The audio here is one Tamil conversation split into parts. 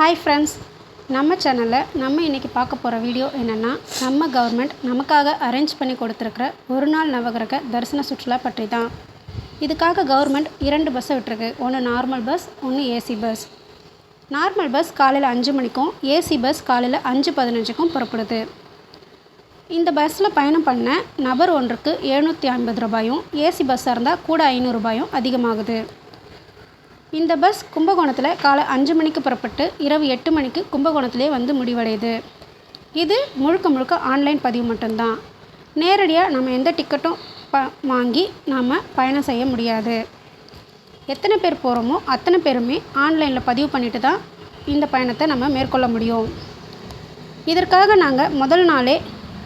ஹாய் ஃப்ரெண்ட்ஸ் நம்ம சேனலில் நம்ம இன்றைக்கி பார்க்க போகிற வீடியோ என்னென்னா நம்ம கவர்மெண்ட் நமக்காக அரேஞ்ச் பண்ணி கொடுத்துருக்குற ஒரு நாள் நவகிரக தரிசன சுற்றுலா பற்றி தான் இதுக்காக கவர்மெண்ட் இரண்டு பஸ்ஸை விட்டுருக்கு. ஒன்று நார்மல் பஸ் ஒன்று ஏசி பஸ் நார்மல் பஸ் காலையில் அஞ்சு மணிக்கும் ஏசி பஸ் காலையில் அஞ்சு பதினஞ்சுக்கும் புறப்படுது. இந்த பஸ்ஸில் பயணம் பண்ண நபர் ஒன்றுக்கு எழுநூற்றி ஐம்பது ரூபாயும் ஏசி பஸ்ஸாக இருந்தால் கூட ஐநூறு ரூபாயும் அதிகமாகுது. இந்த பஸ் கும்பகோணத்தில் காலை அஞ்சு மணிக்கு புறப்பட்டு இரவு எட்டு மணிக்கு கும்பகோணத்திலே வந்து முடிவடையுது. இது முழுக்க முழுக்க ஆன்லைன் பதிவு மட்டும்தான். நேரடியாக நம்ம எந்த டிக்கெட்டும் ப வாங்கி நாம் பயணம் செய்ய முடியாது. எத்தனை பேர் போகிறோமோ அத்தனை பேருமே ஆன்லைனில் பதிவு பண்ணிட்டு தான் இந்த பயணத்தை நம்ம மேற்கொள்ள முடியும். இதற்காக நாங்கள் முதல் நாளே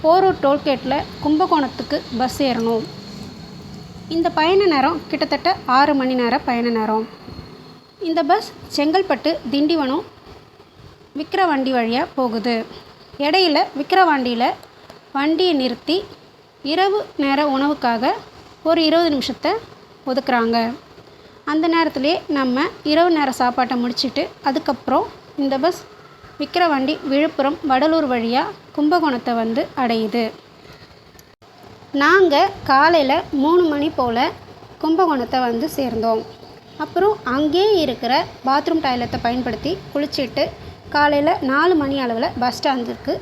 போரூர் டோல்கேட்டில் கும்பகோணத்துக்கு பஸ் ஏறணும். இந்த பயண நேரம் கிட்டத்தட்ட ஆறு மணி நேர பயண நேரம். இந்த பஸ் செங்கல்பட்டு திண்டிவனம் விக்கிரவாண்டி வழியாக போகுது. இடையில விக்கிரவாண்டியில் வண்டியை நிறுத்தி இரவு நேர உணவுக்காக ஒரு இருபது நிமிஷத்தை ஒதுக்குறாங்க. அந்த நேரத்திலே நம்ம இரவு நேர சாப்பாட்டை முடிச்சிட்டு அதுக்கப்புறம் இந்த பஸ் விக்கிரவாண்டி விழுப்புரம் வடலூர் வழியாக கும்பகோணத்தை வந்து அடையுது. நாங்கள் காலையில் மூணு மணி போல் கும்பகோணத்தை வந்து சேர்ந்தோம். அப்புறம் அங்கேயே இருக்கிற பாத்ரூம் டாய்லெட்டை பயன்படுத்தி குளிச்சுட்டு காலையில் நாலு மணி அளவில் பஸ் ஸ்டாண்டுக்கு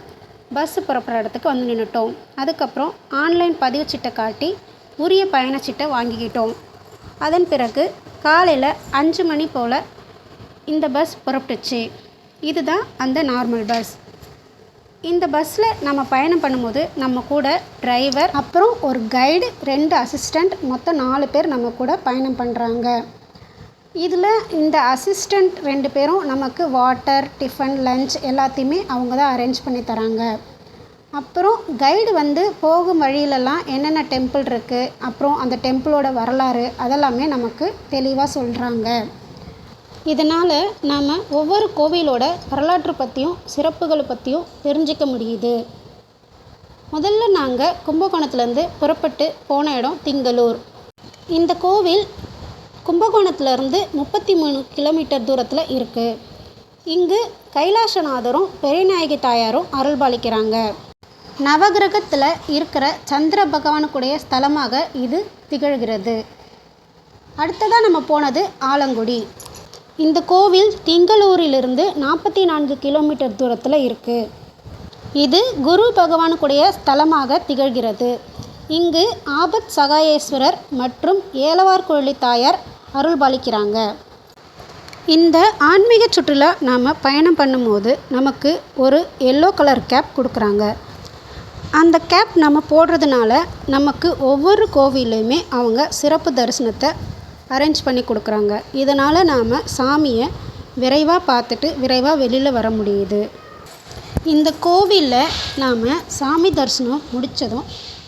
பஸ்ஸு புறப்படுற இடத்துக்கு வந்து நின்றுட்டோம் அதுக்கப்புறம் ஆன்லைன் பதிவு சீட்டை காட்டி உரிய பயணச்சீட்டை வாங்கிக்கிட்டோம். அதன் பிறகு காலையில் அஞ்சு மணி போல் இந்த பஸ் புறப்பட்டுச்சு. இதுதான் அந்த நார்மல் பஸ் இந்த பஸ்ஸில் நம்ம பயணம் பண்ணும்போது நம்ம கூட டிரைவர் அப்புறம் ஒரு கைடு ரெண்டு அசிஸ்டண்ட் மொத்தம் நாலு பேர் நம்ம கூட பயணம் பண்ணுறாங்க இதில் இந்த அசிஸ்டண்ட் ரெண்டு பேரும் நமக்கு வாட்டர் டிஃபன் லஞ்ச் எல்லாத்தையுமே அவங்க தான் அரேஞ்ச் பண்ணி தராங்க. அப்புறம் கைடு வந்து போகும் வழியிலலாம் என்னென்ன டெம்பிள் இருக்குது அப்புறம் அந்த டெம்பிளோட வரலாறு அதெல்லாமே நமக்கு தெளிவாக சொல்கிறாங்க இதனால் நாம் ஒவ்வொரு கோவிலோட வரலாற்று பற்றியும் சிறப்புகளை பற்றியும் தெரிஞ்சிக்க முடியுது. முதல்ல நாங்கள் கும்பகோணத்துலேருந்து புறப்பட்டு போன இடம் திங்களூர். இந்த கோவில் கும்பகோணத்துலேருந்து முப்பத்தி மூணு கிலோமீட்டர் தூரத்தில் இருக்குது இங்கு கைலாசநாதரும் பெரியநாயகி தாயாரும் அருள்பாலிக்கிறாங்க. நவகிரகத்தில் இருக்கிற சந்திர பகவானுக்குடைய ஸ்தலமாக இது திகழ்கிறது. அடுத்ததாக நம்ம போனது ஆலங்குடி. இந்த கோவில் திங்களூரிலிருந்து நாற்பத்தி நான்கு கிலோமீட்டர் தூரத்தில் இருக்குது இது குரு பகவானுக்குடைய ஸ்தலமாக திகழ்கிறது. இங்கு ஆபத் சகாயேஸ்வரர் மற்றும் ஏலவார்குழலி தாயார் அருள்பாலிக்கிறாங்க. இந்த ஆன்மீக சுற்றுலா நாம் பயணம் பண்ணும்போது நமக்கு ஒரு எல்லோ கலர் கேப் கொடுக்குறாங்க. அந்த கேப் நம்ம போடுறதுனால நமக்கு ஒவ்வொரு கோவிலையுமே அவங்க சிறப்பு தரிசனத்தை அரேஞ்ச் பண்ணி கொடுக்குறாங்க. இதனால் நாம் சாமியை விரைவாக பார்த்துட்டு விரைவாக வெளியில் வர முடியுது. இந்த கோவிலில் நாம் சாமி தரிசனம் முடித்ததும்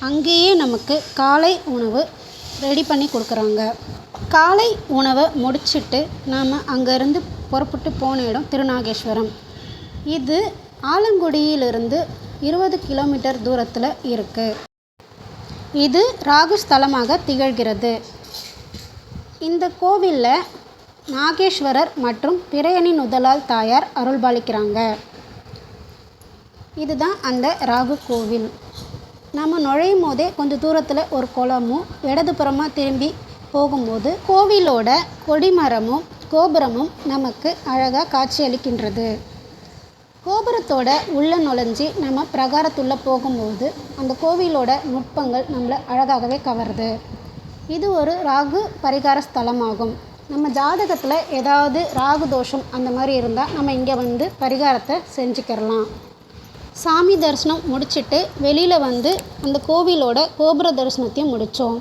அங்கேயே நமக்கு காலை உணவு ரெடி பண்ணி கொடுக்குறாங்க. காலை உணவை முடிச்சிட்டு நாம் அங்கேருந்து புறப்பட்டு போன இடம் திருநாகேஸ்வரம். இது ஆலங்குடியிலிருந்து இருபது கிலோமீட்டர் தூரத்தில் இருக்குது இது ராகு ஸ்தலமாக திகழ்கிறது. இந்த கோவிலில் நாகேஸ்வரர் மற்றும் பிறையணி நுதலால் தாயார் அருள்பாலிக்கிறாங்க. இதுதான் அந்த ராகு கோவில். நம்ம நுழையும் போதே கொஞ்சம் தூரத்தில் ஒரு குளமும் இடதுபுறமாக திரும்பி போகும்போது கோவிலோட கொடிமரமும் கோபுரமும் நமக்கு அழகாக காட்சியளிக்கின்றது. கோபுரத்தோட உள்ளே நுழைஞ்சி நம்ம பிரகாரத்துள்ளே போகும்போது அந்த கோவிலோட நுட்பங்கள் நம்மளை அழகாகவே கவருது. இது ஒரு ராகு பரிகார ஸ்தலமாகும். நம்ம ஜாதகத்தில் ஏதாவது ராகு தோஷம் அந்த மாதிரி இருந்தால் நம்ம இங்கே வந்து பரிகாரத்தை செஞ்சுக்கிறலாம். சாமி தரிசனம் முடிச்சுட்டு வெளியில் வந்து அந்த கோவிலோட கோபுர தரிசனத்தையும் முடித்தோம்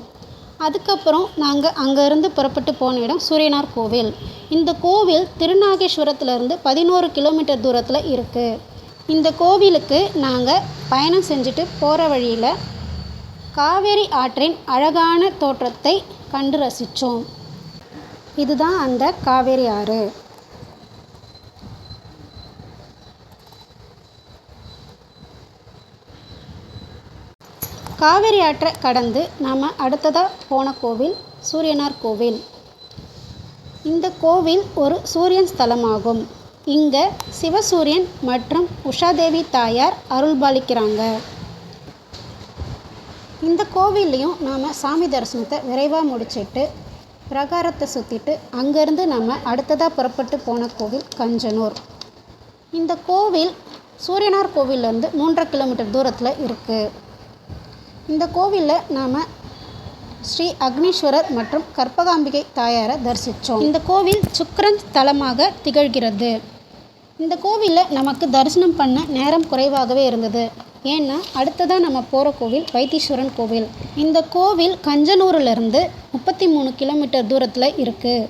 அதுக்கப்புறம் நாங்கள் அங்கேருந்து புறப்பட்டு போன இடம் சூரியனார் கோவில். இந்த கோவில் திருநாகேஸ்வரத்துலேருந்து பதினோரு கிலோமீட்டர் தூரத்தில் இருக்குது இந்த கோவிலுக்கு நாங்கள் பயணம் செஞ்சுட்டு போகிற வழியில் காவேரி ஆற்றின் அழகான தோற்றத்தை கண்டு ரசித்தோம் இதுதான் அந்த காவேரி ஆறு. காவேரி ஆற்றை கடந்து நாம் அடுத்ததாக போன கோவில் சூரியனார் கோவில். இந்த கோவில் ஒரு சூரியன் ஸ்தலமாகும். இங்கே சிவசூரியன் மற்றும் உஷாதேவி தாயார் அருள்பாலிக்கிறாங்க இந்த கோவில்லையும் நாம் சாமி தரிசனத்தை விரைவாக முடிச்சிட்டு பிரகாரத்தை சுற்றிட்டு அங்கேருந்து நம்ம அடுத்ததாக புறப்பட்டு போன கோவில் கஞ்சனூர். இந்த கோவில் சூரியனார் கோவிலேருந்து மூன்றரை கிலோமீட்டர் தூரத்தில் இருக்குது இந்த கோவிலில் நாம் ஸ்ரீ அக்னீஸ்வரர் மற்றும் கற்பகாம்பிகை தாயாரை தரிசித்தோம் இந்த கோவில் சுக்கரன் தலமாக திகழ்கிறது. இந்த கோவிலில் நமக்கு தரிசனம் பண்ண நேரம் குறைவாகவே இருந்தது. ஏன்னா அடுத்ததாக நம்ம போகிற கோவில் வைத்தீஸ்வரன் கோவில். இந்த கோவில் கஞ்சனூரிலிருந்து முப்பத்தி மூணு கிலோமீட்டர் தூரத்தில் இருக்குது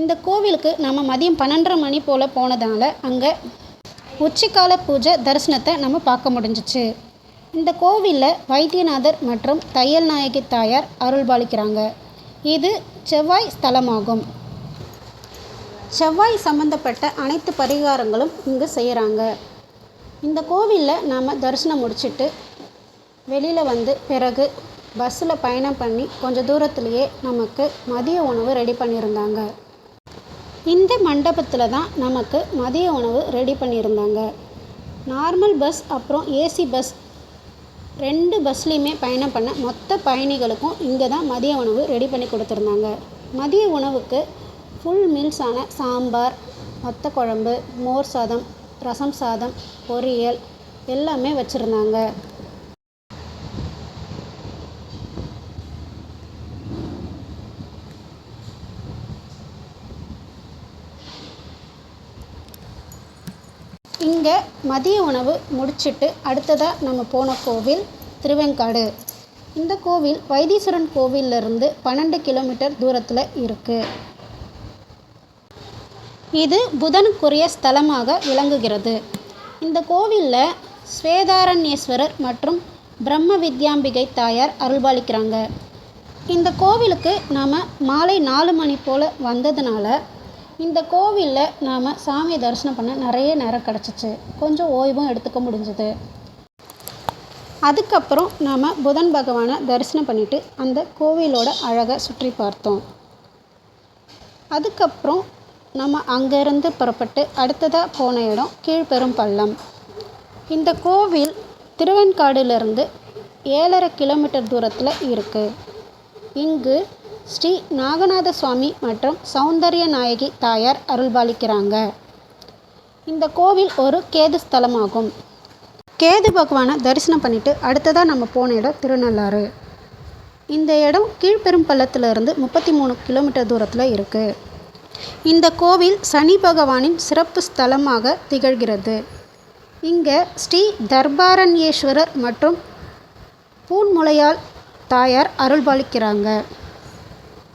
இந்த கோவிலுக்கு நம்ம மதியம் பன்னெண்டரை மணி போல் போனதால் அங்கே உச்சிக்கால பூஜை தரிசனத்தை நம்ம பார்க்க முடிஞ்சிச்சு. இந்த கோவிலில் வைத்தியநாதர் மற்றும் தையல் நாயகி தாயார் அருள்பாலிக்கிறாங்க. இது செவ்வாய் ஸ்தலமாகும். செவ்வாய் சம்பந்தப்பட்ட அனைத்து பரிகாரங்களும் இங்கு செய்கிறாங்க இந்த கோவிலில் நாம் தரிசனம் முடிச்சுட்டு வெளியில் வந்து பிறகு பஸ்ஸில் பயணம் பண்ணி கொஞ்சம் தூரத்துலேயே நமக்கு மதிய உணவு ரெடி பண்ணியிருந்தாங்க. இந்த மண்டபத்தில் தான் நமக்கு மதிய உணவு ரெடி பண்ணியிருந்தாங்க. நார்மல் பஸ் அப்புறம் ஏசி பஸ் ரெண்டு பஸ்லேயுமே பயணம் பண்ண மொத்த பயணிகளுக்கும் இங்கே தான் மதிய உணவு ரெடி பண்ணி கொடுத்துருந்தாங்க. மதிய உணவுக்கு ஃபுல் மீல்ஸான சாம்பார் மொத்த குழம்பு மோர் சாதம் ரசம் சாதம் பொரியல் எல்லாமே வச்சுருந்தாங்க. இங்கே மதிய உணவு முடிச்சுட்டு அடுத்ததாக நம்ம போன கோவில் திருவெங்காடு. இந்த கோவில் வைத்தீஸ்வரன் கோவிலிருந்து பன்னெண்டு கிலோமீட்டர் தூரத்தில் இருக்குது இது புதனுக்குரிய ஸ்தலமாக விளங்குகிறது. இந்த கோவிலில் ஸ்வேதாரண்யேஸ்வரர் மற்றும் பிரம்ம வித்யாம்பிகை தாயார் அருள்பாலிக்கிறாங்க. இந்த கோவிலுக்கு நாம் மாலை நாலு மணி போல் வந்ததுனால இந்த கோவிலில் நாம் சாமியை தரிசனம் பண்ண நிறைய நேரம் கிடச்சிச்சு. கொஞ்சம் ஓய்வும் எடுத்துக்க முடிஞ்சது. அதுக்கப்புறம் நாம் புதன் பகவானை தரிசனம் பண்ணிவிட்டு அந்த கோவிலோட அழகை சுற்றி பார்த்தோம். அதுக்கப்புறம் நம்ம அங்கேருந்து புறப்பட்டு அடுத்ததாக போன இடம் கீழ்பெரும்பள்ளம் இந்த கோவில் திருவெண்காடுலேருந்து ஏழரை கிலோமீட்டர் தூரத்தில் இருக்குது இங்கு ஸ்ரீ நாகநாத சுவாமி மற்றும் சௌந்தர்ய நாயகி தாயார் அருள்பாலிக்கிறாங்க. இந்த கோவில் ஒரு கேது ஸ்தலமாகும். கேது பகவானை தரிசனம் பண்ணிவிட்டு அடுத்ததாக நம்ம போன இடம் திருநள்ளாறு. இந்த இடம் கீழ்பெரும்பள்ளத்திலிருந்து முப்பத்தி மூணு கிலோமீட்டர் தூரத்தில் இருக்குது இந்த கோவில் சனி பகவானின் சிறப்பு ஸ்தலமாக திகழ்கிறது. இங்கே ஸ்ரீ தர்பாரண்யேஸ்வரர் மற்றும் பூன்முளையால் தாயார் அருள்பாலிக்கிறாங்க.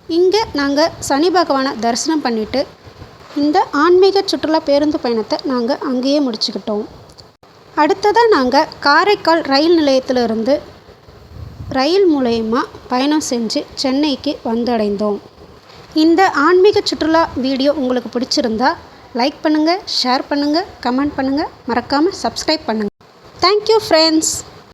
இங்கே நாங்கள் சனி பகவானை தரிசனம் பண்ணிவிட்டு இந்த ஆன்மீக சுற்றுலா பேருந்து பயணத்தை நாங்கள் அங்கேயே முடிச்சுக்கிட்டோம். அடுத்ததாக நாங்கள் காரைக்கால் ரயில் நிலையத்திலிருந்து ரயில் மூலயமா பயணம் செஞ்சு சென்னைக்கு வந்தடைந்தோம். இந்த ஆன்மீக சுற்றுலா வீடியோ உங்களுக்கு பிடிச்சிருந்தா லைக் பண்ணுங்கள் ஷேர் பண்ணுங்கள் கமெண்ட் பண்ணுங்கள் மறக்காமல் சப்ஸ்கிரைப் பண்ணுங்கள் தேங்க்யூ ஃப்ரெண்ட்ஸ்